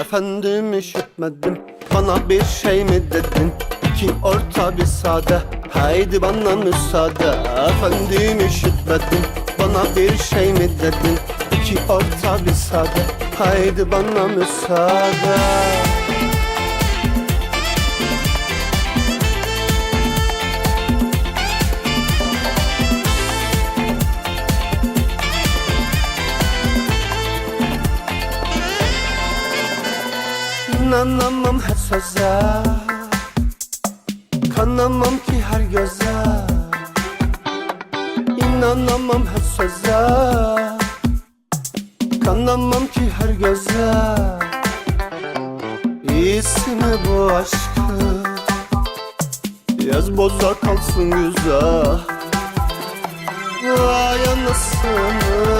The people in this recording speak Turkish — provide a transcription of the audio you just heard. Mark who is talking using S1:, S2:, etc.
S1: Efendim işitmedim. Bana bir şey mi dedin? İki orta bir sade. Haydi bana müsaade. Efendim işitmedim. Bana bir şey mi dedin? İki orta bir sade. Haydi bana müsaade İnanamam her söze. Kanamam ki her göze. İnanamam her söze. Kanamam ki her göze. İyisi mi bu aşkı? Yaz boza kalsın güzel. Vay anasını